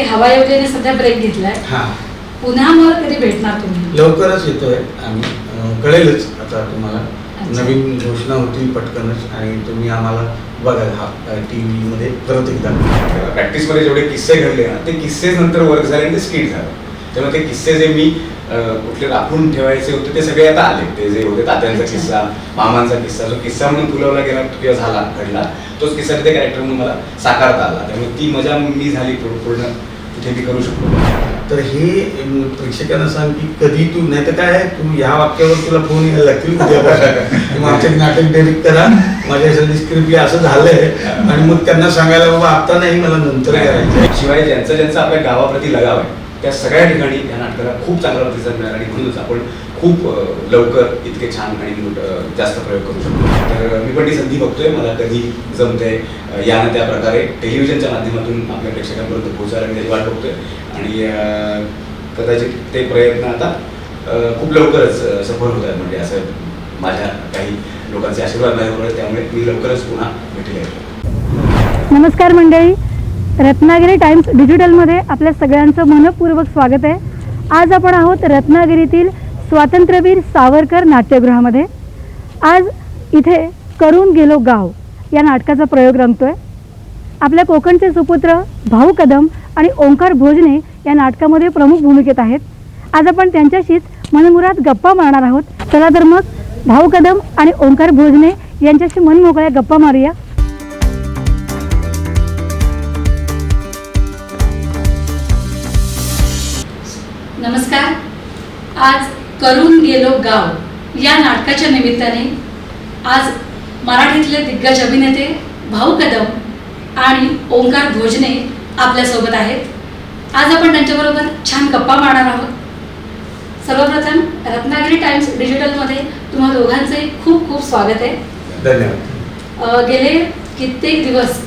की हवा योजनेने सध्या ब्रेक घेतलाय. हां. पुन्हा मग कधी भेटणार तुम्ही? लवकरच येतोय आम्ही. कळेलच आता तुम्हाला. अच्छा. नवीन घोषणा होतील पटकनच आणि तुम्ही आम्हाला बघाल हा टी व्हीमध्ये परत एकदा. प्रॅक्टिसमध्ये जेवढे किस्से घडले ना ते किस्से नंतर वर्क झाले आणि ते स्किट झालं. त्यामुळे ते किस्से जे मी अं, कुठले राखून ठेवायचे होते ते सगळे आता आले. ते जे होते तात्यांचा अच्छा. किस्सा मामांचा किस्सा जो किस्सा म्हणून फुलवला गेला किंवा झाला घडला तोच किस्सा ते कॅरेक्टर म्हणून मला साकारता आला. त्यामुळे ती मजा मी झाली पूर्ण पूर्ण कुठे मी करू शकतो तर हे प्रेक्षकांना सांग की कधी तू नाही तर काय तू या वाक्यावर तुला फोन यायला लागतील उद्यापासून. आमच्या नाटक डायरेक्ट करा. माझ्या स्क्रिप्ट असं झालंय. आणि मग त्यांना सांगायला बाबा आता नाही मला नंतर करायचं शिवाय ज्यांचं ज्यांचं आपल्या गावाप्रती लगाव आहे त्या सगळ्या ठिकाणी या नाटकाला खूप चांगला प्रतिसाद मिळाला आणि म्हणूनच आपण खूप लवकर इतके छान आणि जास्त प्रयोग करू शकतो. तर मी पण ती संधी बघतोय मला कधी जमते या ना त्या प्रकारे टेलिव्हिजनच्या माध्यमातून आपल्या प्रेक्षकांपर्यंत पोहोचायला मी त्याची वाट बघतोय. आणि कदाचित ते प्रयत्न आता खूप लवकरच सफल होत आहेत. म्हणजे असं माझ्या काही लोकांचे आशीर्वाद नाही आहेत त्यामुळे मी लवकरच पुन्हा भेटले नमस्कार मंडळी. रत्नागिरी टाइम्स डिजिटलमध्ये आपल्या सगळ्यांचं मनपूर्वक स्वागत आहे. आज आपण आहोत रत्नागिरीतील स्वातंत्र्यवीर सावरकर नाट्यगृहामध्ये. आज इथे करून गेलो गाव या नाटकाचा प्रयोग रंगतोय. आपल्या कोकणचे सुपुत्र भाऊ कदम आणि ओंकार भोजने या नाटकामध्ये प्रमुख भूमिकेत आहेत. आज आपण त्यांच्याशीच मनमुरात गप्पा मारणार आहोत. चला तर मग भाऊ कदम आणि ओंकार भोजने यांच्याशी मनमोकळ्या गप्पा मारूया. आज करून गेलो गाव. या नाटकाच्या निमित्ताने आज मराठीतले दिग्गज अभिनेते भाऊ कदम आणि ओंकार भोजने आपल्यासोबत आहेत. आज आपण त्यांच्याबरोबर छान गप्पा मारणार आहोत. सर्वप्रथम रत्नागिरी टाइम्स डिजिटलमध्ये तुम्हा दोघांचंही खूप खूप स्वागत आहे. धन्यवाद. गेले कित्येक दिवस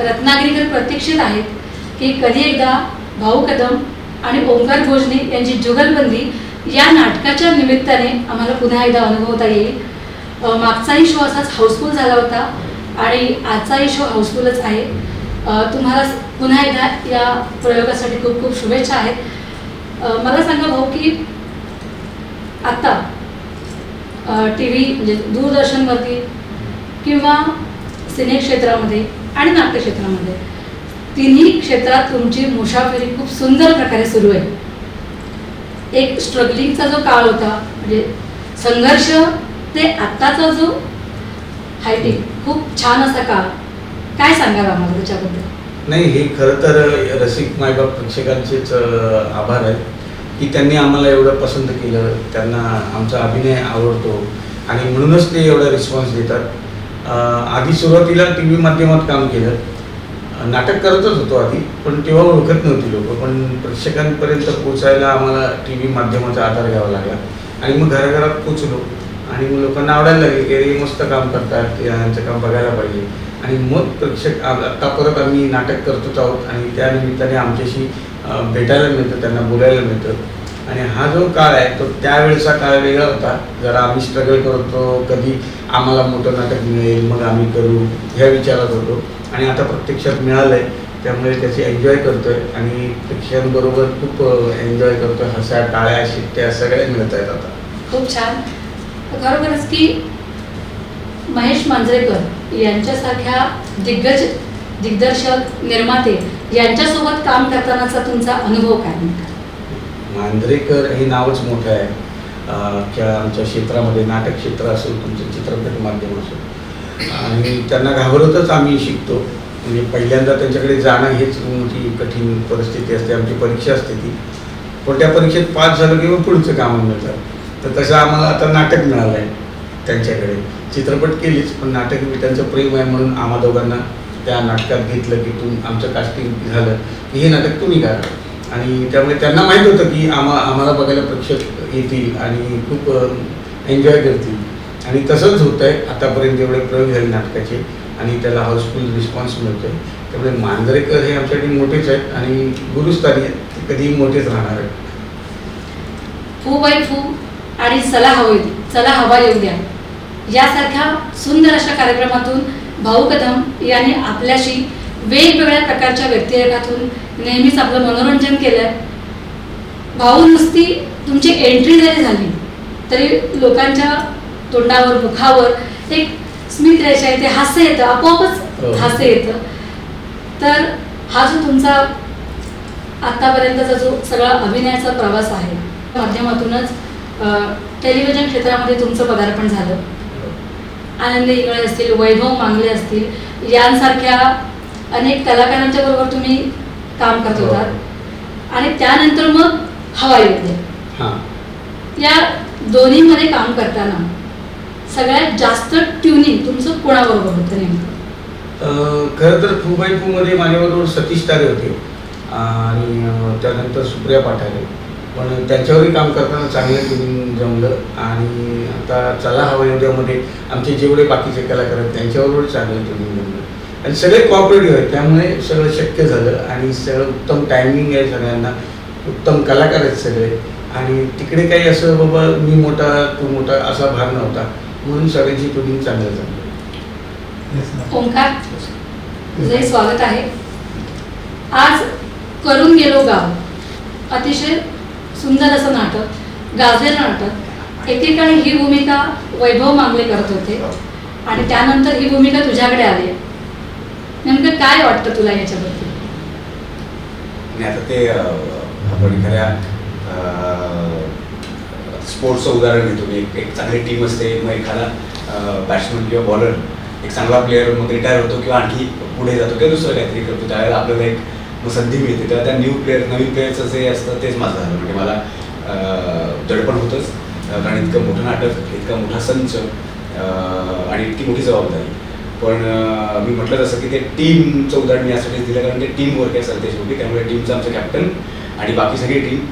रत्नागिरीकर प्रतीक्षित आहेत की कधी एकदा भाऊ कदम आणि ओंकार भोजने यांची जुगलबंदी या नाटकाच्या निमित्ताने आम्हाला पुन्हा एकदा अनुभवता येईल. मागचाही शो असाच हाऊसफुल झाला होता आणि आजचाही शो हाऊसफुलच आहे. तुम्हाला पुन्हा एकदा या प्रयोगासाठी खूप खूप शुभेच्छा आहेत. मला सांगा भाऊ की आत्ता टी व्ही म्हणजे दूरदर्शनवरती किंवा सिने क्षेत्रामध्ये आणि नाट्यक्षेत्रामध्ये तिन्ही क्षेत्रात तुमची मुसाफिरी खूप सुंदर प्रकारे सुरू आहे. एक स्ट्रगलिंगचा जो काळ होता म्हणजे संघर्ष ते आत्ताचा जो हायटिंग खूप छान असा काळ. काय सांगाल आम्हाला त्याच्याबद्दल? नाही हे खरं तर रसिक मायबाप प्रेक्षकांचेच आभार आहेत की त्यांनी आम्हाला एवढं पसंत केलं. त्यांना आमचा अभिनय आवडतो आणि म्हणूनच ते एवढा रिस्पॉन्स देतात. आधी सुरुवातीला टी व्ही माध्यमात काम केलं. नाटक करतच होतो आधी पण तेव्हा ओळखत नव्हती लोक. पण प्रेक्षकांपर्यंत पोचायला आम्हाला टी व्ही माध्यमाचा आधार घ्यावा लागला. आणि मग घराघरात पोचलो आणि मग लोकांना आवडायला लागले की अरे मस्त काम करतात यांचं काम बघायला पाहिजे. आणि मग प्रेक्षक आत्ता आता परत आम्ही नाटक करतोच आहोत आणि त्या निमित्ताने आमच्याशी भेटायला मिळतं त्यांना बोलायला मिळतं. आणि हा जो काळ आहे तो त्यावेळेचा काळ वेगळा होता. जरा आम्ही स्ट्रगल करतो कधी आम्हाला मोठं नाटक मिळेल मग आम्ही करू ह्या विचारात होतो. आणि आता प्रत्यक्षात मिळालं आहे त्यामुळे त्याची एन्जॉय करतोय. आणि प्रेक्षकांबरोबर खूप एन्जॉय करतोय. हस्या टाळ्या शिट्ट्या सगळ्या मिळत आहेत आता. खूप छान. खरोखरच की महेश मांजरेकर यांच्यासारख्या दिग्गज दिग्दर्शक निर्माते यांच्यासोबत काम करतानाचा तुमचा अनुभव काय? म्हणतात मांजरेकर हे नावच मोठं आहे. किंवा आमच्या क्षेत्रामध्ये नाटक क्षेत्र असेल तुमचं चित्रपट माध्यम असेल. आणि त्यांना घाबरतच आम्ही शिकतो. म्हणजे पहिल्यांदा त्यांच्याकडे जाणं हेच मोठी कठीण परिस्थिती असते आमची परीक्षा असते ती. पण त्या परीक्षेत पास झालं किंवा पुढचं काम मिळतं. तर तसं आम्हाला आता नाटक मिळालं आहे त्यांच्याकडे. चित्रपट केलीच पण नाटक मी त्यांचं प्रेम आहे म्हणून आम्हा दोघांना त्या नाटकात घेतलं की तुम आमचं कास्टिंग झालं. की हे नाटक तुम्ही करा. आणि त्यामुळे त्यांना माहीत होतं की आम्हा आम्हाला बघायला प्रेक्षक येतील आणि खूप एन्जॉय करतील. आणि तसंच होतं आहे आतापर्यंत जेवढे प्रयोग झाले नाटकाचे आणि त्याला हाऊसफुल रिस्पॉन्स मिळतो आहे त्यामुळे मांजरेकर हे आमच्यासाठी मोठेच आहेत आणि गुरुस्थानी आहेत. ते कधीही मोठेच राहणार आहेत. फू बाय फू आणि चला हवं चला हवा येऊ द्या. यासारख्या सुंदर अशा कार्यक्रमातून भाऊ कदम यांनी आपल्याशी वेगवेगळ्या प्रकारच्या व्यक्तिरेखातून नेहमीच आपलं मनोरंजन केलं आहे भाऊ नुसती तुमची एंट्री जरी झाली तरी लोकांच्या तोंडावर मुखावर एक स्मित रेषा येते हास्य येतं हो. आपोआपच हास्य येतं. तर हा जो तुमचा आत्तापर्यंतचा जो सगळा अभिनयाचा प्रवास आहे माध्यमातूनच टेलिव्हिजन क्षेत्रामध्ये तुमचं पदार्पण झालं. आनंद इंगळे असतील वैभव मांगले असतील यांसारख्या अनेक कलाकारांच्या बरोबर तुम्ही काम करत हो. होतात. आणि त्यानंतर मग हवाई युद्ध हां. या दोन्हीमध्ये काम करताना सगळ्यात जास्त ट्युनिंग तुमचं कोणाबरोबर होतं नेमकं? खरं तर टू बायमध्ये माझ्याबरोबर सतीश तारे होते. आणि त्यानंतर सुप्रिया पाठारे. पण त्यांच्यावरही काम करताना चांगलं ट्युनिंग जमलं. आणि आता चला हवा उद्यामध्ये आमचे जेवढे बाकीचे कलाकार आहेत त्यांच्याबरोबर चांगलं ट्युनिंग जमलं. आणि सगळे कॉपरेटिव्ह आहेत. त्यामुळे सगळं शक्य झालं आणि सगळं उत्तम टायमिंग आहे सगळ्यांना. उत्तम कलाकार आहेत सगळे. आणि तिकडे काही असं बाबा मी मोठा तू मोठा असा भाग नव्हता. म्हणून सगळ्यांची ट्युनिंग चांगलं झालं. ओंकार तुझंही स्वागत आहे. आज करून गेलो गाव. अतिशय सुंदर असं नाटक गाजलेलं नाटक. एकेकाळी ही भूमिका वैभव मांगले करत होते. आणि त्यानंतर ही भूमिका तुझ्याकडे आली आहे. नेमकं काय वाटतं तुला याच्याबद्दल? आणि आता ते आपण एखाद्या स्पोर्ट्सचं उदाहरण घेतो. एक एक चांगली टीम असते. मग एखादा बॅट्समन किंवा बॉलर एक चांगला प्लेअर मग रिटायर होतो किंवा आणखी पुढे जातो किंवा दुसरं काहीतरी करतो. त्यावेळेला आपल्याला एक मग संधी मिळते. तेव्हा त्या न्यू प्लेअर नवीन प्लेअरचं जे असतं तेच माझं झालं. म्हणजे मला दडपण होतंच. कारण इतकं मोठं नाटक इतका मोठा संच आणि इतकी मोठी जबाबदारी. पण मी म्हटलं तसं की ते टीमचं उदाहरण मी यासाठीच दिलं कारण ते टीम वर्क आहे सर शेवटी त्यामुळे टीमचं आमचं कॅप्टन आणि बाकी सगळी टीम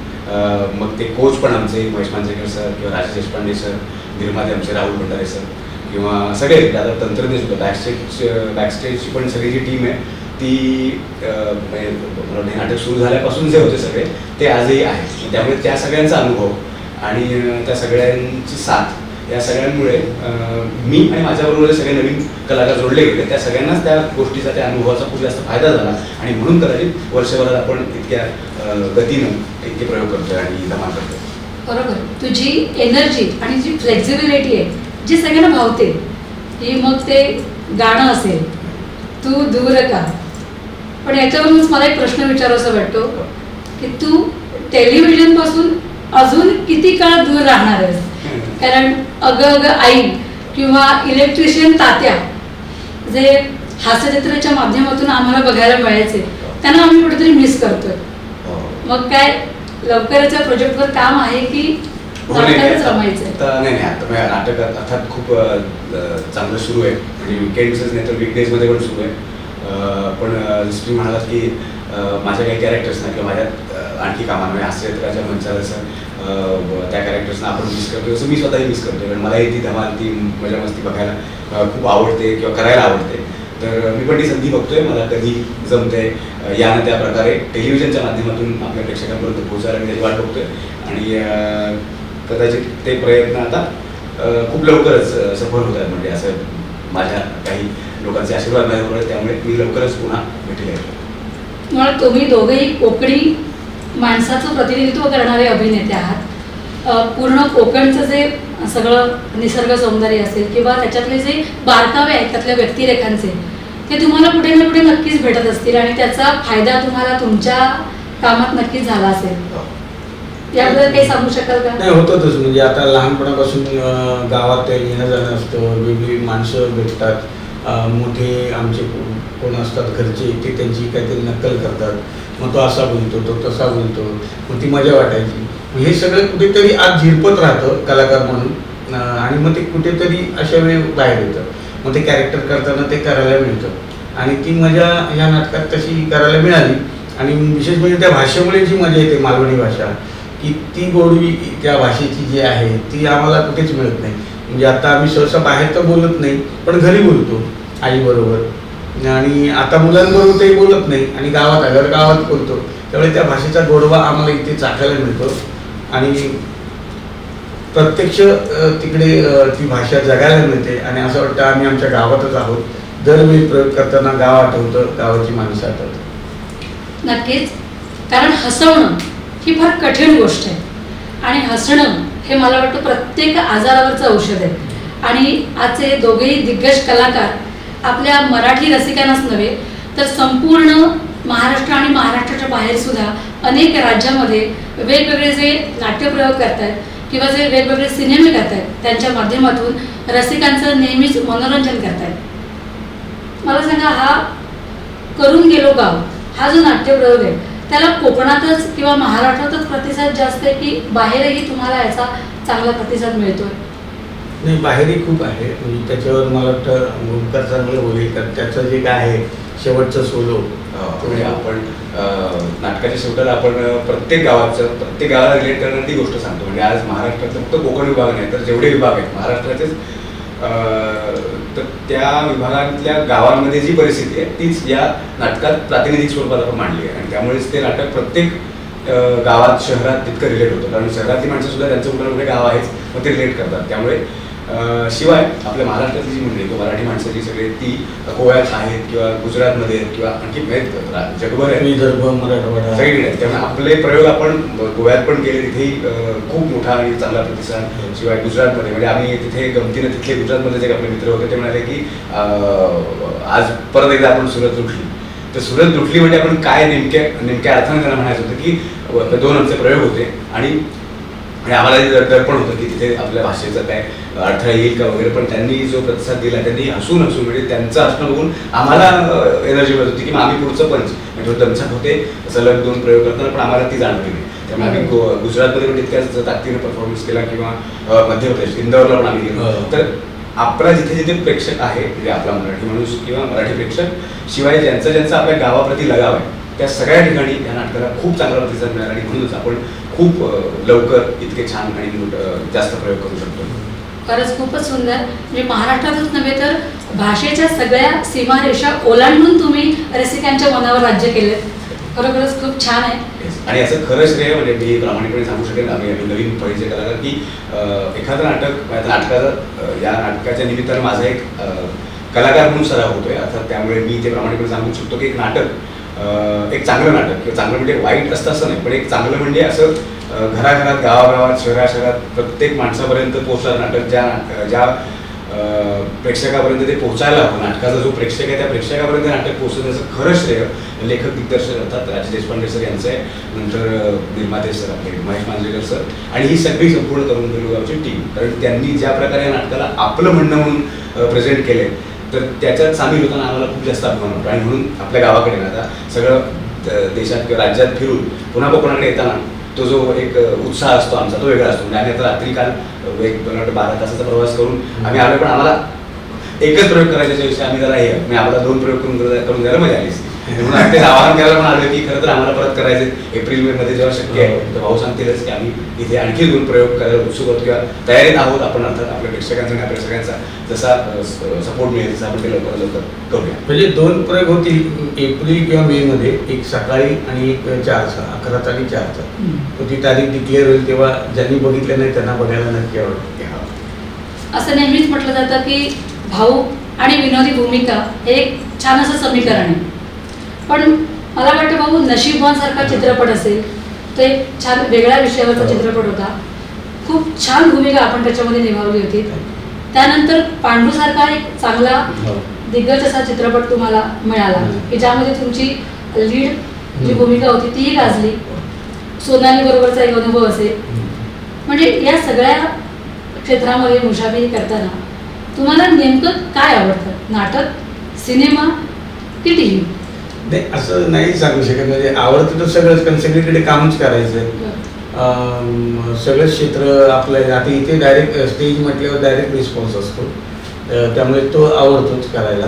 मग ते कोच पण आमचे महेश मांजेकर सर किंवा राजेश देशपांडे सर निर्माते आमचे राहुल भंडारे सर किंवा सगळे आता तंत्रज्ञ सुद्धा. बॅकस्टेज बॅकस्टेजची पण सगळी जी टीम आहे ती म्हणजे नाटक सुरू झाल्यापासून जे होते सगळे ते आजही आहे त्यामुळे त्या सगळ्यांचा अनुभव आणि त्या सगळ्यांची साथ या सगळ्यांमुळे मी आणि माझ्याबरोबर सगळे नवीन कलाकार जोडले गेले त्या सगळ्यांनाच त्या गोष्टीचा त्या अनुभवाचा खूप जास्त फायदा झाला. आणि म्हणून कदाचित वर्षभरात आपण इतक्या गतीनं इतके प्रयोग करतोय आणि धमाल करतोय. बरोबर. तुझी एनर्जी आणि जी फ्लेक्झिबिलिटी आहे जी सगळ्यांना भावते ही मग ते गाणं असेल तू दूर का? पण याच्यावरूनच मला एक प्रश्न विचारावासा वाटतो की तू टेलिव्हिजनपासून अजून किती काळ दूर राहणार आहेस? कारण अग अग आई किंवा इलेक्ट्रिशियन तात्या जे हास्यचित्राच्या माध्यमातून आम्हाला बघायला मिळायचे त्यांना आम्ही कुठेतरी मिस करतोय. हो. मग काय लवकरच्या प्रोजेक्टवर काम आहे की हो, नाही, आता नाटक अर्थात खूप चांगलं सुरू आहे. म्हणजे नाही तर वीकडेजमध्ये पण सुरू आहे. पण जसं तुम्ही म्हणालात की माझ्या काही कॅरेक्टर्सना किंवा माझ्या आणखी कामांना म्हणजे हास्यचित्राच्या मंचावर जसं त्या कॅरेक्टर्सना आपण मिस करतो तसं मी स्वतःही मिस करतो कारण मलाही ती धमाल ती मजा मस्ती बघायला खूप आवडते किंवा करायला आवडते. तर मी पण ती संधी बघतोय. मला कधी जमते अ, या ना त्या प्रकारे टेलिव्हिजनच्या माध्यमातून आपल्या प्रेक्षकांपर्यंत पोहोचायला मी त्याची वाट बघतोय. आणि कदाचित ते प्रयत्न आता खूप लवकरच सफल होत आहेत म्हणजे असं माझ्या काही लोकांचे आशीर्वाद माझ्याबरोबर त्यामुळे मी लवकरच पुन्हा भेटेल तुम्ही दोघेही कोकणी माणसाचं प्रतिनिधित्व करणारे अभिनेते आहात. पूर्ण कोकणचं जे सगळं निसर्ग सौंदर्य असेल किंवा त्याच्यातले जे बारकावे आहेत त्यातल्या व्यक्तिरेखांचे ते तुम्हाला कुठे ना कुठे नक्कीच भेटत असतील आणि त्याचा फायदा तुम्हाला तुमच्या कामात नक्कीच झाला असेल. याबद्दल काही सांगू शकाल का? नाही होतच. म्हणजे आता लहानपणापासून गावात ते येणं जाणं असतं वेगवेगळी माणसं भेटतात. मोठे आमचे कोण असतात घरचे ते त्यांची काहीतरी नक्कल करतात. मग तो असा बोलतो तो तसा बोलतो. मग ती मजा वाटायची. हे सगळं कुठेतरी आज झिरपत राहतं कलाकार म्हणून. आणि मग ते कुठेतरी अशा वेळी बाहेर येतं. मग ते कॅरेक्टर करताना ते करायला मिळतं. आणि ती मजा ह्या नाटकात तशी करायला मिळाली. आणि विशेष म्हणजे त्या भाषेमुळे जी मजा येते मालवणी भाषा की ती गोडवी त्या भाषेची जी आहे ती आम्हाला कुठेच मिळत नाही. म्हणजे आता आम्ही सहसा बाहेर तर बोलत नाही पण घरी बोलतो आईबरोबर आणि आता मुलांबरोबर ते बोलत नाही. आणि गावात आल्यावर गावात बोलतो त्यामुळे त्या भाषेचा गोडवा आम्हाला इथे चाखायला मिळतो. आणि प्रत्यक्ष तिकडे ती भाषा जगायला मिळते. आणि असं वाटतं आम्ही आमच्या गावातच आहोत. दरवेळी प्रयोग करताना गाव आठवतं गावाची माणसं आठवतं नक्कीच. कारण हसवणं ही फार कठीण गोष्ट आहे. आणि हसणं हे मला वाटतं प्रत्येक आजारावरचं औषध आहे. आणि आजचे दोघेही दिग्गज कलाकार आपल्या मराठी रसिकांनाच नव्हे तर संपूर्ण महाराष्ट्र आणि महाराष्ट्राच्या बाहेर सुद्धा अनेक राज्यामध्ये वेगवेगळे जे नाट्यप्रयोग करतात किंवा जे वेगवेगळे सिनेमे करतात त्यांच्या माध्यमातून रसिकांचं नेहमीच मनोरंजन करतात मला सांगा हा करून गेलो गाव हा जो नाट्यप्रयोग आहे त्याला कोकणातच किंवा महाराष्ट्रातच प्रतिसाद जास्त आहे की बाहेरही तुम्हाला याचा चांगला प्रतिसाद मिळतोय? नाही बाहेरही खूप आहे. म्हणजे त्याच्यावर मला वाटतं मुलकर चांगलं होईल कारण त्याचं जे काय आहे शेवटचं सोलो. म्हणजे आपण नाटकाच्या शेवटाला आपण प्रत्येक गावाचं प्रत्येक गावाला रिलेट करणारी ती गोष्ट सांगतो. म्हणजे आज महाराष्ट्रातलं फक्त कोकण विभाग नाही तर जेवढे विभाग आहेत महाराष्ट्राचेच अं, तर त्या विभागातल्या गावांमध्ये जी परिस्थिती आहे तीच या नाटकात प्रातिनिधिक स्वरूपात आपण मांडली आहे. आणि त्यामुळेच ते नाटक प्रत्येक गावात शहरात तितकं रिलेट होतं. कारण शहरातली माणसं सुद्धा त्यांचं कुठं कुठे गाव आहेच मग ते रिलेट करतात. त्यामुळे शिवाय आपल्या महाराष्ट्रातली जी मंडळी किंवा मराठी माणसं जी सगळी ती गोव्यात आहेत किंवा गुजरातमध्ये आहेत किंवा आणखी रा- जगभर आहेत. विदर्भ मराठवाडा. सगळीकडे आहेत. त्यामुळे आपले प्रयोग आपण गोव्यात पण केले तिथेही खूप मोठा आणि चांगला प्रतिसाद शिवाय गुजरातमध्ये. म्हणजे आम्ही तिथे गमतीनं तिथले गुजरातमध्ये जे आपले मित्र होते ते म्हणाले की आज परत एकदा आपण सुरत लुटली. तर सुरत लुटली म्हणजे आपण काय नेमक्या नेमक्या अर्थाने त्यांना म्हणायचं होतं की दोन आमचे प्रयोग होते. आणि आणि आम्हाला जे दडपण होतं की तिथे आपल्या भाषेचा काय अडथळा येईल का वगैरे पण त्यांनी जो प्रतिसाद दिला त्यांनी हसून हसून म्हणजे त्यांचं हसणं बघून आम्हाला एनर्जी मिळत होती की आम्ही पुढचं पंच म्हणजे दमछाक होते सलग दोन प्रयोग करताना पण आम्हाला ती जाणवली नाही त्यामुळे आम्ही गुजरातमध्ये पण तितक्याच ताकदीने परफॉर्मन्स केला किंवा मध्य प्रदेश इंदोरला पण आम्ही गेलो हो. तर आपला जिथे जिथे प्रेक्षक आहे म्हणजे आपला मराठी माणूस किंवा मराठी प्रेक्षक शिवाय ज्यांचं ज्यांचं आपल्या गावाप्रती लगाव आहे त्या सगळ्या ठिकाणी या नाटकाला खूप चांगला प्रतिसाद मिळाला आणि म्हणूनच आपण खूप लवकर इतके छान आणि जास्त प्रयोग करू शकतो. खरंच खूपच सुंदर. म्हणजे महाराष्ट्रातच नव्हे तर भाषेच्या सगळ्या सीमारेषा ओलांडून तुम्ही रसिकांच्या मनावर राज्य केले खरोखरच खूप छान आहे. आणि याचं खरं श्रेय म्हणजे मी प्रामाणिकपणे सांगू शकेन आम्ही आम्ही नवीन फळीचे कलाकार की एखादं नाटक माझ्या नाटकाचं या नाटकाच्या निमित्तानं माझा एक कलाकार म्हणून सराव होतोय. अर्थात त्यामुळे मी ते प्रामाणिकपणे सांगू शकतो की एक नाटक एक चांगलं नाटक किंवा चांगलं म्हणजे वाईट असतं असं नाही पण एक चांगलं म्हणजे असं घराघरात गावागावात शहरा शहरात प्रत्येक माणसापर्यंत पोहोचणारं नाटक ज्या ज्या प्रेक्षकापर्यंत ते पोहोचायला हवं. नाटकाचा जो प्रेक्षक आहे त्या प्रेक्षकापर्यंत नाटक पोहोचवण्याचं खरं श्रेय लेखक दिग्दर्शक अर्थात राजे देशपांडे सर यांचं आहे. नंतर निर्माते सर आपले महेश मांजरेकर सर. आणि ही सगळी संपूर्ण तरुण गावची टीम कारण त्यांनी ज्या प्रकारे या नाटकाला आपलं म्हणणं म्हणून प्रेझेंट केलंय तर त्याच्यात सामील होताना आम्हाला खूप जास्त अभिमान वाटतो आणि म्हणून आपल्या गावाकडे ना आता सगळं देशात किंवा राज्यात फिरून पुन्हा कोकणाकडे येताना तो जो एक उत्साह असतो आमचा तो वेगळा असतो. म्हणजे आम्ही आता रात्री काल एक दोन वाटतं बारा तासाचा प्रवास करून आम्ही आलो पण आम्हाला एकच प्रयोग करायच्या विषयी आम्ही जरा हे म्हणजे आम्हाला दोन प्रयोग करून करून करून मजा आली. म्हणून आम्ही ते आवाहन करायला पण आलो की खरं तर आम्हाला परत करायचे एप्रिल मे मध्ये जेव्हा शक्य आहे तर भाऊ सांगतीलच की आम्ही इथे आणखी दोन प्रयोग करायला उत्सुक आहोत किंवा तयारीत आहोत आपण अर्थात आपल्या प्रेक्षकांचा आणि आपल्या सगळ्यांचा जसा सपोर्ट मिळेल तसा आपण ते लवकर लवकर करूया. म्हणजे दोन प्रयोग होतील एप्रिल किंवा मे मध्ये. एक सकाळी आणि एक चारचा अकरा आणि चारचा तर ती तारीख डिक्लेअर होईल तेव्हा ज्यांनी बघितलं नाही त्यांना बघायला नक्की आवडेल. असं नेहमीच म्हटलं जातं की भाऊ आणि विनोदी भूमिका हे एक छान असं समीकरण आहे. पण मला वाटतं भाऊ नशीबवान सारखा चित्रपट असेल तो एक छान वेगळ्या विषयावरचा हो. चित्रपट होता खूप छान भूमिका आपण त्याच्यामध्ये निभावली होती त्यानंतर पांडूसारखा एक चांगला हो. दिग्गज असा चित्रपट तुम्हाला मिळाला हम्म. की ज्यामध्ये तुमची लीड जी हम्म. भूमिका होती तीही गाजली सोनाली बरोबरचा एक अनुभव असेल म्हणजे या सगळ्या क्षेत्रामध्ये मुशाफिरी करताना तुम्हाला नेमकं काय आवडतं नाटक सिनेमा की टी व्ही नाही असं नाही सांगू शकत. म्हणजे आवडतं तर सगळंच कारण सगळीकडे कामच करायचं आहे अं, सगळं क्षेत्र आपलं आता इथे डायरेक्ट स्टेज म्हटल्यावर डायरेक्ट रिस्पॉन्स असतो. त्यामुळे तो आवडतोच करायला.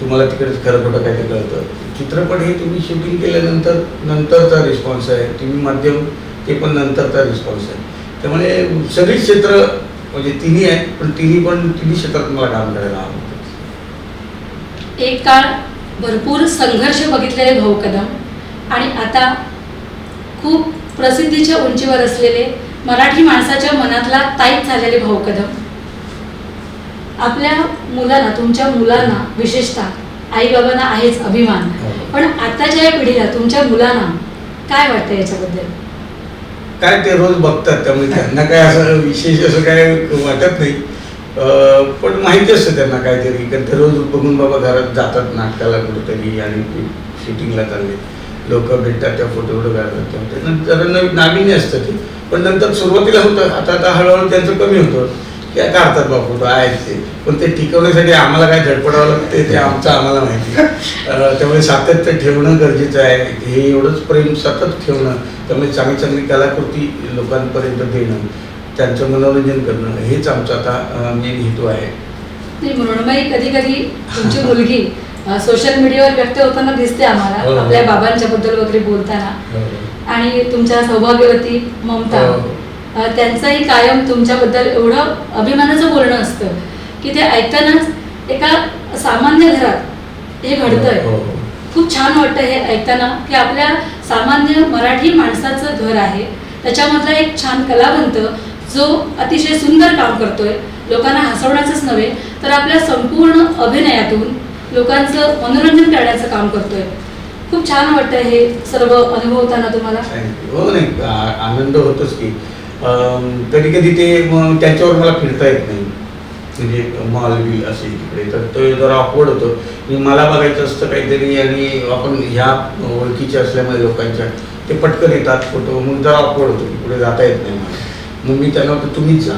तुम्हाला तिकडेच खरं खोटं काय ते कळतं. चित्रपट हे तुम्ही शूटिंग केल्यानंतर नंतरचा रिस्पॉन्स आहे. टी व्ही माध्यम ते पण नंतरचा रिस्पॉन्स आहे. त्यामुळे सगळी क्षेत्र म्हणजे तिन्ही आहेत पण तिन्ही पण तिन्ही क्षेत्रात मला काम करायला आवडतं. एक काळ भरपूर संघर्ष बघितलेले भाऊ कदम आणि आता खूप प्रसिद्धीच्या उंचीवर असलेले मराठी माणसाच्या मनातला ताईत झालेले भाऊ कदम आपल्या मुलांना तुमच्या मुलांना विशेषतः आई बाबांना आहेच अभिमान. पण आताच्या या पिढीला तुमच्या मुलांना काय वाटतं याच्याबद्दल? काय ते रोज बघतात त्यामुळे त्यांना काय असं विशेष असं काय वाटत नाही. पण माहिती असतं त्यांना काहीतरी कारण दररोज बघून बाबा घरात जातात नाटकाला कुठेतरी आणि शूटिंगला चालले. लोक भेटतात त्या फोटो वगैरे काढतात त्यांना जरा नवीन नाविन्य असतं ते. पण नंतर सुरुवातीला होतं आता आता हळूहळू त्यांचं कमी होतं की काढतात बा फोटो आहेत ते. पण ते टिकवण्यासाठी आम्हाला काय झडपडावं लागते ते आमचं आम्हाला माहिती त्यामुळे सातत्य ठेवणं गरजेचं आहे. हे एवढंच प्रेम सतत ठेवणं त्यामुळे चांगली चांगली कलाकृती लोकांपर्यंत देणं त्यांचं मनोरंजन करणं हेच आमचा आता मेन हेतू आहे मृण्मयी कधी कधी तुमची मुलगी सोशल मीडियावर व्यक्त होताना दिसते हो, आम्हाला हो. आपल्या बाबांच्या बद्दल वगैरे बोलताना आणि तुमच्या सौभाग्यवती ममता हो. त्यांचंही कायम तुमच्याबद्दल एवढं अभिमानाचं बोलणं असतं की ते ऐकतानाच एका सामान्य घरात हे घडतंय हो, हो. खूप छान वाटतं हे ऐकताना की आपल्या सामान्य मराठी माणसाचं घर आहे त्याच्यामधला एक छान कलावंत जो अतिशय सुंदर काम करतोय लोकांना हसवण्याचंच नव्हे तर आपल्या संपूर्ण अभिनयातून लोकांचं मनोरंजन करण्याचं काम करतोय. खूप छान वाटतं हे सर्व अनुभवताना तुम्हाला. हो नाही आनंद होतोच की. कधी कधी ते मग त्याच्यावर मला फिरता येत नाही. म्हणजे मॉल बिल असेल तिकडे तर तो जरा ऑकवर्ड होतो. मला बघायचं असतं काहीतरी आणि आपण ह्या ओळखीच्या असल्यामुळे लोकांच्या ते पटकन येतात फोटो मग जरा ऑकवर्ड होतो की पुढे जाता येत नाही मला. मग मी त्यांना म्हणतो तुम्हीच जा.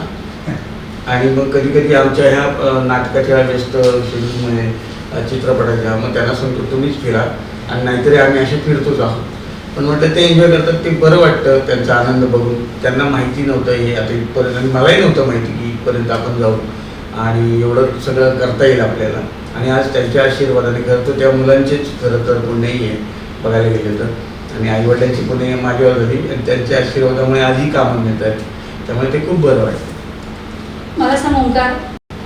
आणि मग कधी कधी आमच्या ह्या नाटकाच्या व्यस्त शेड्यूलमुळे चित्रपटाच्या मग त्यांना सांगतो तुम्हीच फिरा आणि नाहीतरी आम्ही असे फिरतोच आहोत. पण म्हटलं ते एन्जॉय करतात ते बरं वाटतं त्यांचा आनंद बघून. त्यांना माहिती नव्हतं हे आता इथपर्यंत आणि मलाही नव्हतं माहिती की इथपर्यंत आपण जाऊ. आणि एवढं सगळं करता येईल आपल्याला. आणि आज त्यांच्या आशीर्वादाने करतो त्या मुलांचेच खरं तर पुणेही आहे बघायला गेलं तर. आणि आईवडिलांची पुणे माझ्यावर झाली आणि त्यांच्या आशीर्वादामुळे आजही कामं मिळत आहेत. त्यामुळे ते खूप बरं वाटतं. मला सांग ओंकार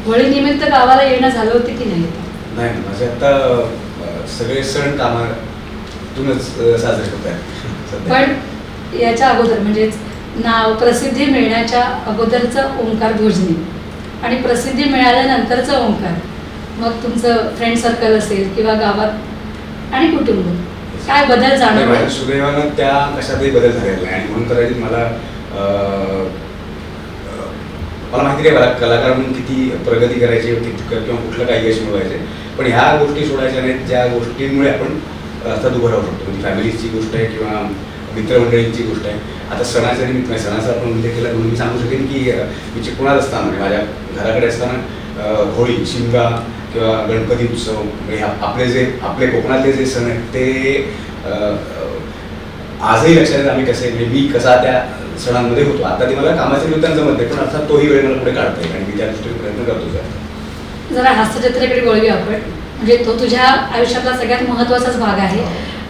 होळी निमित्त गावाला येणं झालं होते की नाही? नाही माझे आता सगळे सण कामातूनच साजरे होत आहेत. पण याच्या अगोदर म्हणजेच नाव प्रसिद्धी मिळण्याच्या अगोदरचं ओंकार भोजने आणि प्रसिद्धी मिळाल्यानंतरचं ओंकार. मग तुमचं फ्रेंड सर्कल असेल किंवा गावात आणि कुटुंब काय बदल जाणवले? सुदैवानं त्या कशातही बदल झालेला नाही. आणि म्हणून कदाचित मला मला माहिती आहे मला कलाकार म्हणून किती प्रगती करायची होती किंवा कुठलं काही यश मिळवायचे पण ह्या गोष्टी सोडायच्या नाहीत ज्या गोष्टींमुळे आपण अर्थात उभं राहू शकतो. म्हणजे फॅमिलीची गोष्ट आहे किंवा मित्रमंडळींची गोष्ट आहे. आता सणाच्या निमित्त नाही सणाचा आपण उल्लेख केला म्हणून मी सांगू शकेन की मी चिपळुणात असताना म्हणजे माझ्या घराकडे असताना होळी शिमगा किंवा गणपती उत्सव म्हणजे आपले जे आपले कोकणातले जे सण आहेत ते आजही लक्षात आम्ही कसे म्हणजे मी कसा त्या सणांमध्ये होतो. आता ते मला कामाच्या निमित्तानं जमत नाही पण अर्थात तोही वेळ मला पुढे काढता येईल आणि मी त्या दृष्टीने प्रयत्न करतो जरा हास्यजत्रेकडे वळूया आपण. म्हणजे तो तुझ्या आयुष्यातला सगळ्यात महत्त्वाचाच भाग आहे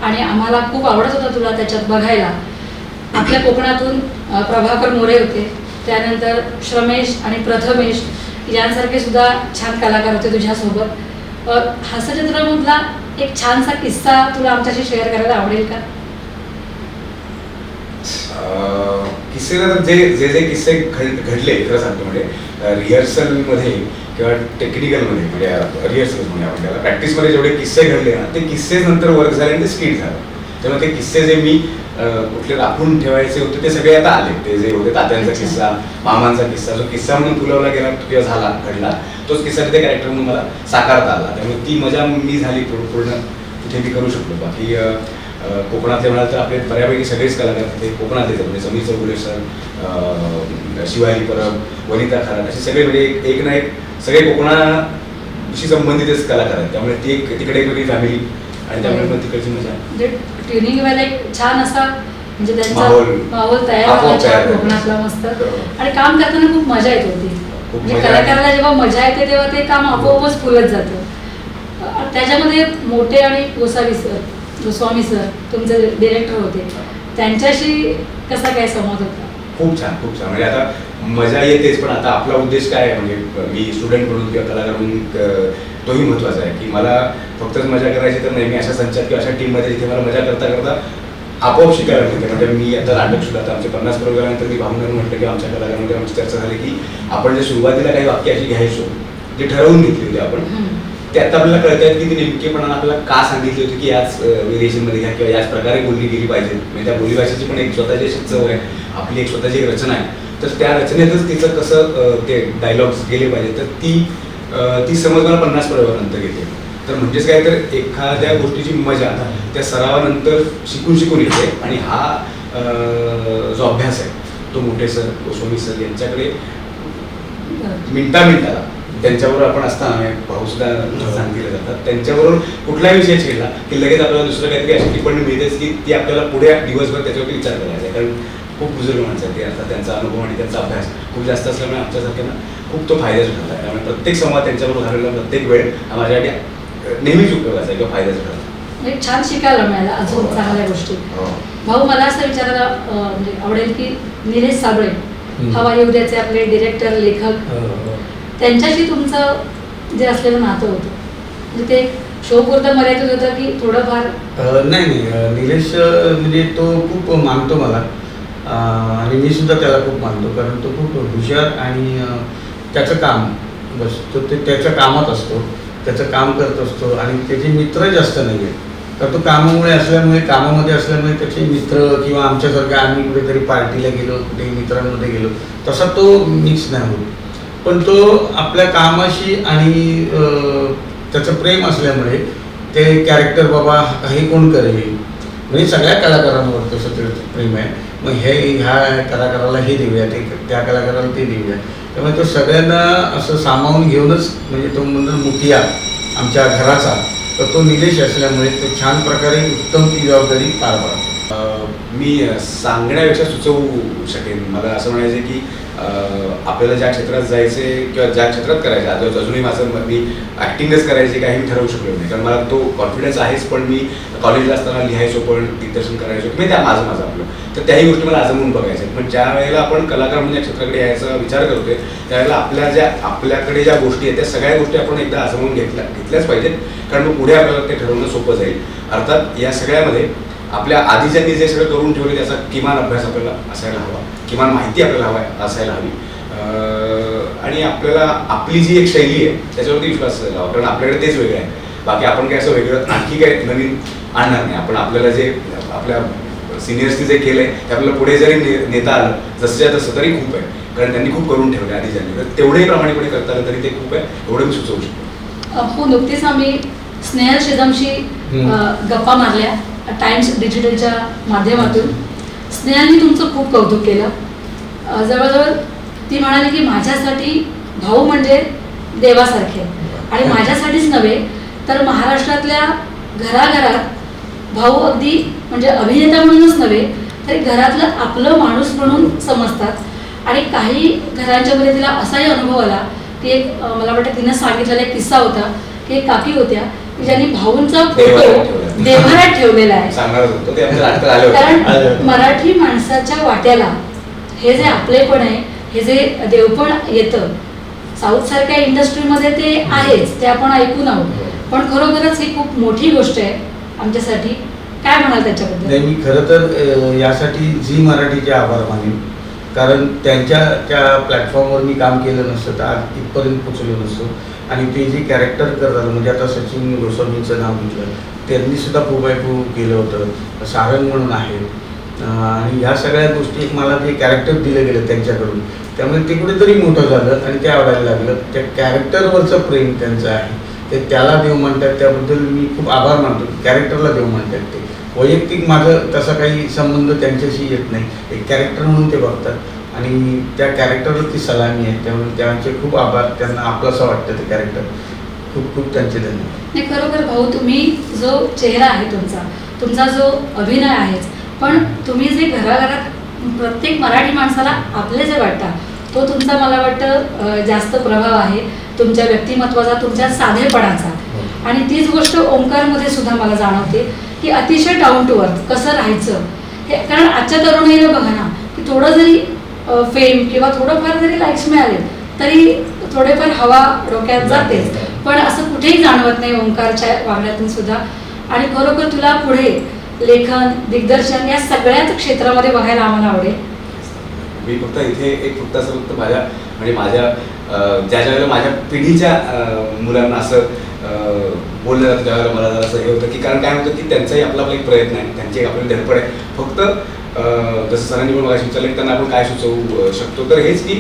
आणि आम्हाला खूप आवडत होता तुला त्याच्यात बघायला. आपल्या कोकणातून प्रभाकर मोरे होते. त्यानंतर श्रमेश आणि प्रथमेश यांसारखे सुद्धा छान कलाकार होते तुझ्यासोबत. अ, हास्यचित्रामधला एक छानसा किस्सा तुला आमच्याशी शेअर करायला आवडेल का? अं, किस्से तर जे जे जे किस्से घड- घडले खरं सांगतो म्हणजे रिहर्सलमध्ये किंवा टेक्निकलमध्ये म्हणजे रिहर्सल म्हणजे आपण त्याला प्रॅक्टिसमध्ये जेवढे किस्से घडले ना ते किस्से नंतर वर्क झाले आणि ते स्किट झालं. त्यामुळे ते किस्से जे मी कुठले राखून ठेवायचे होते ते सगळे आता आले. ते जे होते तात्यांचा. किस्सा मामांचा किस्सा जो किस्सा म्हणून फुलवला गेला किंवा झाला घडला तोच किस्सा तिथे कॅरेक्टर म्हणून मला साकारता आला. त्यामुळे ती मजा मी झाली पूर्ण तिथे मी करू शकलो. बाकी कोकणातले म्हणाल तर आपले बऱ्यापैकी सगळेच कलाकार ते कोकणातलेच आहेत. म्हणजे समीर चौगुले सर शिवाजी परब वनिता खरात असे सगळे म्हणजे एक- ना एक सगळे कोकणाशी संबंधितच कलाकार आहेत त्यामुळे ती एक तिकडे एक वेगळी फॅमिली आणि त्यामुळे मग तिकडची मजा म्हणजे ट्युनिंग वेळेला एक छान असा म्हणजे त्यांचा माहोल. तयार झाला. कोकणातला मस्त बरोबर. आणि काम करताना खूप मजा येत होती म्हणजे कलाकाराला जेव्हा मजा येते तेव्हा ते काम आपोआपच फुलत जातं अ, त्याच्यामध्ये मोठे आणि गोसावी सर गोस्वामी सर तुमचे डिरेक्टर होते त्यांच्याशी कसा काय संवाद होता? खूप छान खूप छान. म्हणजे आता मजा येतेच पण आता आपला उद्देश काय आहे? म्हणजे मी स्टुडंट म्हणून किंवा कलाकार म्हणून तोही महत्त्वाचा आहे की मला फक्तच मजा करायची तर नाही. मी अशा संचात किंवा अशा टीममध्ये जिथे मला मजा करता करता आपोआप शिकायला मिळते. म्हणजे मी आता नाटक सुद्धा आता आमचे पन्नास प्रोग्रामनंतर मी भावनेनं म्हटलं की आमच्या कलाकारांमध्ये आमची चर्चा झाली की आपण जे सुरुवातीला काही वाक्य अशी घ्यायचो जे ठरवून घेतली होती आपण त्यात ते आता आपल्याला कळतात की ती नेमकेपणानं आपल्याला का सांगितली होती की याच व्हेरिएशनमध्ये घ्या किंवा याच प्रकारे बोलली गेली पाहिजे. म्हणजे त्या बोलीभाषेची पण एक स्वतःची अशी चव आहे. आपली एक स्वतःची एक रचना आहे. तर त्या रचनेतच तिचं कसं ते डायलॉग्स गेले पाहिजे. तर ती ती समज मला पन्नास पर्यावरणानंतर येते. तर म्हणजेच काय तर एखाद्या गोष्टीची मजा त्या सरावानंतर शिकून शिकून येते. आणि हा जो अभ्यास आहे तो मोठे सर गोस्वामी सर यांच्याकडे मिनिटा मिनिटाला त्यांच्याबरोबर आपण असताना भाऊ सुद्धा सांगितले जातात त्यांच्याबरोबर कुठलाही विषय छेडला की लगेच आपल्याला दुसरं काहीतरी अशी टिप्पणी मिळतेच की ती आपल्याला पुढे दिवसभर त्याच्यावरती विचार करायचा आहे. कारण खूप बुजुर्ग माणसं आहेत ते. आता त्यांचा अनुभव आणि त्यांचा अभ्यास खूप जास्त असल्यामुळे आमच्यासारख्यांना खूप तो फायद्याचा ठरला आहे त्यामुळे प्रत्येक संवाद त्यांच्याबरोबर घालवलेला प्रत्येक वेळ माझ्यासाठी नेहमीच उपयोगाचा आहे किंवा फायद्याचा ठरला एक छान शिकायला मिळालं. अजून हो. चांगल्या गोष्टी. हो. भाऊ मला असं विचारायला म्हणजे आवडेल की निलेश साबळे. हवा येऊ द्याचे आपले डिरेक्टर लेखक. त्यांच्याशी तुमचं जे असलेलं नातं होतं. म्हणजे ते शो पुरतं मर्यादित होतं की थोडंफार? नाही नाही. निलेश म्हणजे तो खूप मानतो मला. आणि मी सुद्धा त्याला खूप मानतो कारण तो खूप हुशार आणि त्याचं काम बस तो ते त्याच्या कामात असतो. त्याचं काम करत असतो आणि त्याचे मित्र जास्त नाही आहेत तर तो कामामुळे असल्यामुळे कामामध्ये असल्यामुळे त्याचे मित्र किंवा आमच्यासारखं आम्ही कुठेतरी पार्टीला गेलो कुठे मित्रांमध्ये गेलो तसा तो मिक्स नाही होत. पण तो आपल्या कामाशी आणि त्याचं प्रेम असल्यामुळे ते कॅरेक्टर बाबा हे कोण करेल? म्हणजे सगळ्या कलाकारांवर तसं ते प्रेम आहे. मग हे ह्या कलाकाराला हे देऊया ते त्या कलाकाराला ते देऊया. त्यामुळे तो सगळ्यांना असं सामावून घेऊनच म्हणजे तो म्हणजे मुखिया आमच्या घराचा तर तो निलेश असल्यामुळे तो छान प्रकारे उत्तम ती जबाबदारी पार पाडतो. मी सांगण्यापेक्षा सुचवू शकेन. मला असं म्हणायचं की आपल्याला ज्या क्षेत्रात जायचे किंवा ज्या क्षेत्रात करायचं आज अजूनही माझं मी ॲक्टिंगच करायची काही मी ठरवू शकलो नाही. कारण मला तो कॉन्फिडन्स आहेच पण मी कॉलेजला असताना लिहायचो पण दिग्दर्शन करायचो मी त्या माझं माझं आपलं. तर त्याही गोष्टी मला अजमून बघायच्या आहे पण ज्या वेळेला आपण कलाकार म्हणजे या क्षेत्राकडे यायचा विचार करतोय त्यावेळेला आपल्या ज्या आपल्याकडे ज्या गोष्टी आहेत त्या सगळ्या गोष्टी आपण एकदा आजमून घेतल्या घेतल्याच पाहिजेत. कारण मग पुढे आपल्याला ते ठरवणं सोपं जाईल. अर्थात या सगळ्यामध्ये आपल्या आधी ज्यांनी जे सगळं करून ठेवले त्याचा किमान अभ्यास आपल्याला असायला हवा. किमान माहिती आपल्याला हवा असायला हवी. आणि आपल्याला आपली जी एक शैली आहे त्याच्यावरती विश्वास असायला हवा. कारण आपल्याकडे तेच वेगळं आहे. बाकी आपण काय असं वेगळं आणखी काय नवीन आणणार नाही. आपण आपल्याला जे आपल्या सिनियर्सनी जे केलंय ते आपल्याला पुढे जरी ने- नेता आलं जसंच्या तसं तरी खूप आहे. कारण त्यांनी खूप करून ठेवले आधी ज्यांनी. तर तेवढेही प्रामाणिकपणे करता आलं तरी ते खूप आहे. एवढं मी सुचवू शकतो. हो नुकतीच आम्ही स्नेहल शेदमशी गप्पा मारल्या. टाइम्स डिजिटलच्या माध्यमातून स्नेहाने तुमचं खूप कौतुक केलं. जवळजवळ ती म्हणाली की माझ्यासाठी भाऊ म्हणजे देवासारखे. आणि माझ्यासाठीच नव्हे तर महाराष्ट्रातल्या घराघरात भाऊ अगदी म्हणजे अभिनेता म्हणूनच नव्हे तरी घरातलं आपलं माणूस म्हणून समजतात. आणि काही घरांच्यामध्ये तिला असाही अनुभव आला की एक मला वाटतं तिनं सांगितलेला एक किस्सा होता की एक काकी होत्या ज्यांनी भाऊंचा फोटो. देव्हाऱ्यात ठेवलेला आहे. कारण मराठी माणसाच्या वाट्याला हे जे आपलेपण आहे हे जे देवपण येतं साऊथ सारख्या इंडस्ट्रीमध्ये ते आहेच ते आपण ऐकून आहोत पण खरोखरच ही खूप मोठी गोष्ट आहे आमच्यासाठी. काय म्हणाल त्याच्याबद्दल? नाही मी खरं तर यासाठी झी मराठीचे आभार मानेन. कारण त्यांच्या त्या प्लॅटफॉर्मवर मी काम केलं नसतं तर आज इथपर्यंत पोचलो नसतो. आणि ते जे कॅरेक्टर करतात म्हणजे आता सचिन गोस्वामींचं नाव घेतलं त्यांनी सुद्धा फू केलं होतं. सारंग म्हणून आहे. आणि ह्या सगळ्या गोष्टी मला ते कॅरेक्टर दिलं गेलं त्यांच्याकडून. त्यामुळे ते कुठेतरी मोठं झालं आणि ते आवडायला लागलं. त्या कॅरेक्टरवरचं प्रेम त्यांचं आहे. ते त्याला देव म्हणतात त्याबद्दल मी खूप आभार मानतो. कॅरेक्टरला देव म्हणतात ते. वैयक्तिक माझं तसा काही संबंध त्यांच्याशी येत नाही. एक कॅरेक्टर म्हणून ते बघतात. आणि त्या कॅरेक्टरवरती सलामी आहे. त्यामुळे त्यांचे खूप आभार. त्यांना आपलंसं वाटतं ते कॅरेक्टर खूप खूप त्यांचे धन्यवाद. नाही खरोखर भाऊ तुम्ही जो चेहरा आहे तुमचा तुमचा जो अभिनय आहेच पण तुम्ही जे घराघरात प्रत्येक मराठी माणसाला आपले जे वाटता तो तुमचा मला वाटतं जास्त प्रभाव आहे. तुमच्या व्यक्तिमत्वाचा तुमच्या साधेपणाचा. आणि तीच गोष्ट ओंकारमध्ये सुद्धा मला जाणवते की अतिशय डाऊन टू अर्थ कसं राहायचं. हे कारण आजच्या तरुणाईला बघा ना की थोडं जरी फेम किंवा थोडंफार जरी लाईक्स मिळाले तरी थोडेफार हवा डोक्यात जातेच. पण असं कुठेही जाणवत नाही ओंकारच्या वागण्यातून सुद्धा. आणि खरोखर तुला पुढे लेखन दिग्दर्शन या सगळ्याच क्षेत्रामध्ये बघायला आम्हाला आवडेल. मी फक्त इथे एक फक्त असं फक्त माझ्या म्हणजे माझ्या ज्या ज्या वेळेला माझ्या पिढीच्या मुलांना असं बोललं जातं त्यावेळेला मला जरा असं हे होतं की कारण काय होतं की त्यांचाही आपला एक प्रयत्न आहे. त्यांची आपली धडपड आहे. फक्त जसं सरांनी पण मला विचारलं की त्यांना आपण काय सुचवू शकतो. तर हेच की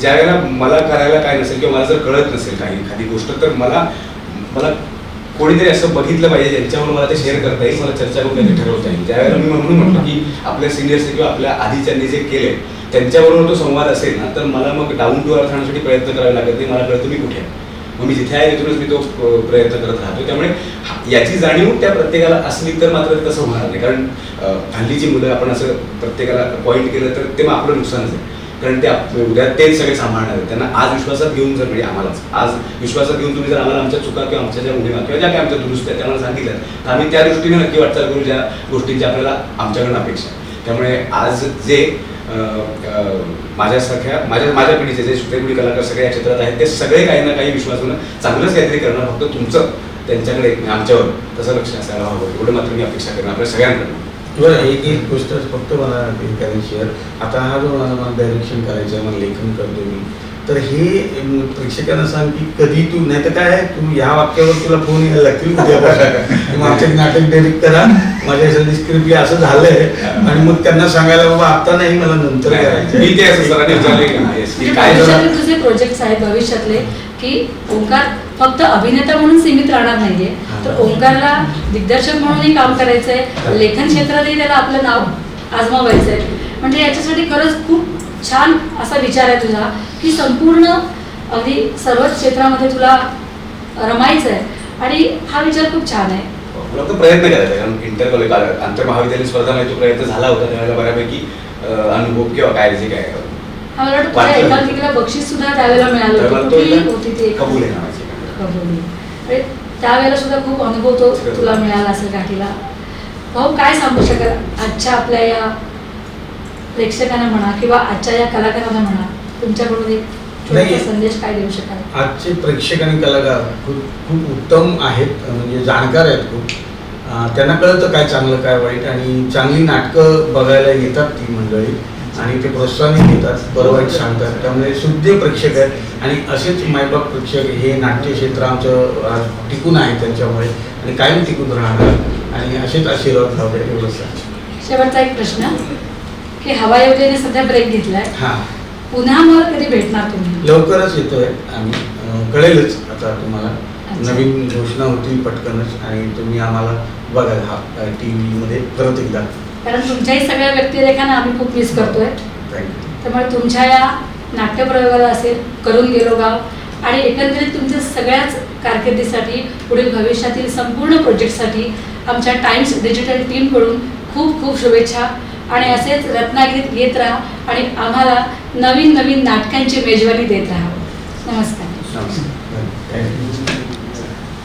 ज्या वेळेला मला करायला काय नसेल किंवा मला जर कळत नसेल काही एखादी गोष्ट तर मला मला कोणीतरी असं बघितलं पाहिजे ज्यांच्यावर मला ते शेअर करता येईल मला चर्चा करून त्यांनी ठरवता येईल. ज्यावेळेला मी म्हणून म्हटलं की आपल्या सिनियर्स किंवा आपल्या आधीच्यांनी जे केले त्यांच्याबरोबर तो संवाद असेल ना तर मला मग डाऊन टू अर्थ आणण्यासाठी प्रयत्न करावे लागत नाही. मला कळतं मी कुठे आहे. मग मी जिथे आहे तिथूनच मी तो प्रयत्न करत राहतो त्यामुळे याची जाणीव त्या प्रत्येकाला असली तर मात्र तसं होणार नाही. कारण अ, हल्लीची मुलं आपण असं प्रत्येकाला पॉईंट केलं तर ते मग आपलं नुकसानच आहे. कारण ते उद्या तेच सगळे सांभाळणार आहेत. त्यांना आज विश्वासात घेऊन जर म्हणजे आम्हालाच आज विश्वासात घेऊन तुम्ही जर आम्हाला आमच्या चुका किंवा आमच्या ज्या उणीवा किंवा ज्या काही आमच्या दुरुस्त आहेत त्यांना सांगितल्या तर आम्ही त्या दृष्टीने नक्की वाटचाल करू ज्या गोष्टींची आपल्याला आमच्याकडून अपेक्षा आहे. त्यामुळे आज जे माझ्यासारख्या माझ्या माझ्या पिढीचे जे चित्रपटी कलाकार सगळे या क्षेत्रात आहेत ते सगळे काही ना काही विश्वासून चांगलंच काहीतरी करणार. फक्त तुमचं त्यांच्याकडे आमच्यावर तसं लक्ष असायला हवं. एवढं मात्र मी अपेक्षा करणार आपल्या सगळ्यांकडून. बरं एक एक गोष्ट फक्त मला करायची आता हा जो मला मला डायरेक्शन करायचं आहे मला लेखन करतो मी. तर हे प्रेक्षकांना सांग की कधी तू नाही तर काय आहे, तू ह्या वाक्यावर तुला फोन यायला लागतील आमचं नाटक डायरेक्ट करा माझ्या स्क्रिप्टली असं झालंय. आणि मग त्यांना सांगायला बाबा आता नाही मला नंतर करायचं तुझे प्रोजेक्ट्स आहेत भविष्यातले की ओंकार फक्त अभिनेता म्हणून सीमित राहणार नाहीये. तर ओंकारला दिग्दर्शक म्हणूनही काम करायचंय लेखन क्षेत्रातही त्याला आपलं नाव आजमावायचंय. म्हणजे याच्यासाठी खरंच खूप छान असा विचार आहे तुझा की संपूर्ण अगदी सर्वच क्षेत्रामध्ये तुला रमायचं आहे. आणि हा विचार खूप छान आहे. मला तो प्रयत्न करायचा कारण इंटर कॉलेज आंतर महाविद्यालयीन स्पर्धामध्ये तो प्रयत्न झाला होता त्यावेळेला बऱ्यापैकी अनुभव किंवा काय जे काय मला वाटतं बक्षीस सुद्धा त्यावेळेला मिळालं तर होतं. मला तो कुठली एकदा होती ती कबूल आहे नावाची. एकांकिका. कबुली. म्हणजे त्यावेळेला सुद्धा खूप अनुभव तो तुला मिळाला असेल गाठीला. भाऊ काय सांगू शकाल आजच्या आपल्या या प्रेक्षकांना म्हणा किंवा आजच्या या कलाकारांना म्हणा तुमच्याकडून एक छोटासा नाही. संदेश काय देऊ शकाल? आजचे प्रेक्षक आणि कलाकार खूप खूप उत्तम आहेत म्हणजे जाणकार आहेत खूप. अं, त्यांना कळतं काय चांगलं काय वाईट आणि चांगली नाटकं बघायला येतात ती मंडळी आणि ते प्रोत्साहन देतात. बरं वाईट सांगतात. त्यामुळे शुद्ध प्रेक्षक आहेत आणि असेच मायबाप प्रेक्षक हे नाट्य क्षेत्र आमचं आज टिकून आहे त्यांच्यामुळे आणि कायम टिकून राहणार. आणि असेच आशीर्वाद लावले एवढंच. आहे. शेवटचा एक प्रश्न. की हवा योजनेने सध्या ब्रेक घेतलाय. हां. पुन्हा मग कधी भेटणार तुम्ही? लवकरच येतोय. आम्ही कळेलच आता तुम्हाला. नवीन घोषणा होतील पटकनच आणि तुम्ही आम्हाला बघा हा टी व्हीमध्ये परत एकदा. कारण तुमच्याही सगळ्या व्यक्तिरेखांना आम्ही खूप मिस करतोय. थँक्यू त्यामुळे तुमच्या या नाट्यप्रयोगाला असेल करून गेलो गाव आणि एकंदरीत तुमच्या सगळ्याच कारकिर्दीसाठी पुढील भविष्यातील संपूर्ण प्रोजेक्टसाठी आमच्या टाइम्स डिजिटल टीमकडून खूप खूप शुभेच्छा. आणि असेच रत्नागिरीत येत राहा आणि आम्हाला नवीन नवीन नाटकांची मेजवानी देत राहा. नमस्कार.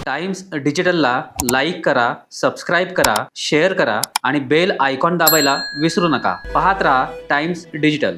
टाइम्स डिजिटलला लाईक करा सबस्क्राईब करा शेअर करा आणि बेल आयकॉन दाबायला विसरू नका. पाहत राहा टाइम्स डिजिटल.